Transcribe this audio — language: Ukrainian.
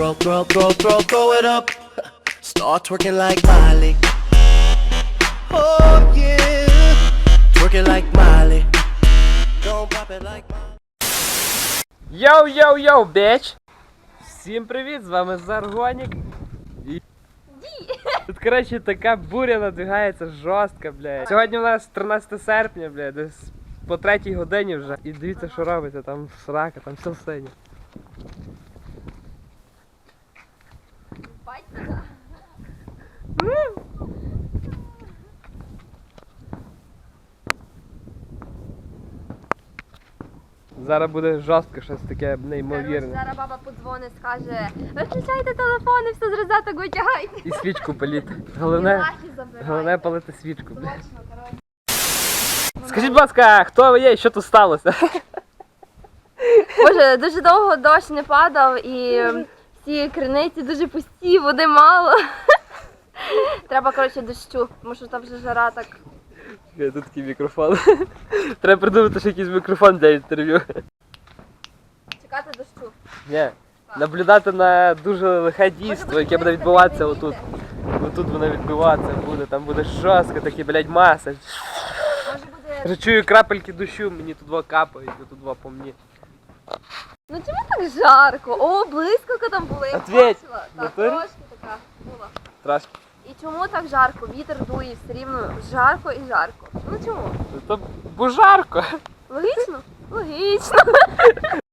Throw, throw, throw, throw, throw it up. Start twerking like Miley. Oh yeah, twerking like Miley. Don't pop it like Miley. Йоу-йоу-йоу, біч! Всім привіт, з вами Заргонік. І... Тут, коротше, така буря надвигається жорстка, блядь. Сьогодні у нас 13 серпня, блядь, десь по третій годині вже. І дивіться, що робиться, там срака, там все синє. Зараз буде жорстко щось таке неймовірне. Зараз баба подзвонить, скаже, виключайте телефон і все з розеток витягайте. І свічку паліти. Головне, головне палити свічку. Точно, коротше. Скажіть, будь ласка, хто ви є і що тут сталося? Боже, дуже довго дощ не падав і всі криниці дуже пусті, води мало. Треба, коротше, дощу, тому що там вже жара так. Чекай, Тут такий мікрофон. Треба придумати ще якийсь мікрофон для інтерв'ю. Чекати дощу. Ні. Наблюдати на дуже лихе дійство, яке буде відбуватися отут. Отут воно відбуватися буде, там буде жорстко, такі, блядь, маса. Може буде. Вже чую крапельки дощу, мені тут два капають, тут два по мені. Ну чому так жарко? О, блискавка там була, я Ответь. бачила. Так, трошки така була. Трошки. І чому так жарко? Вітер дує все рівно жарко і жарко. Ну чому? Це бо жарко. Логічно? Логічно.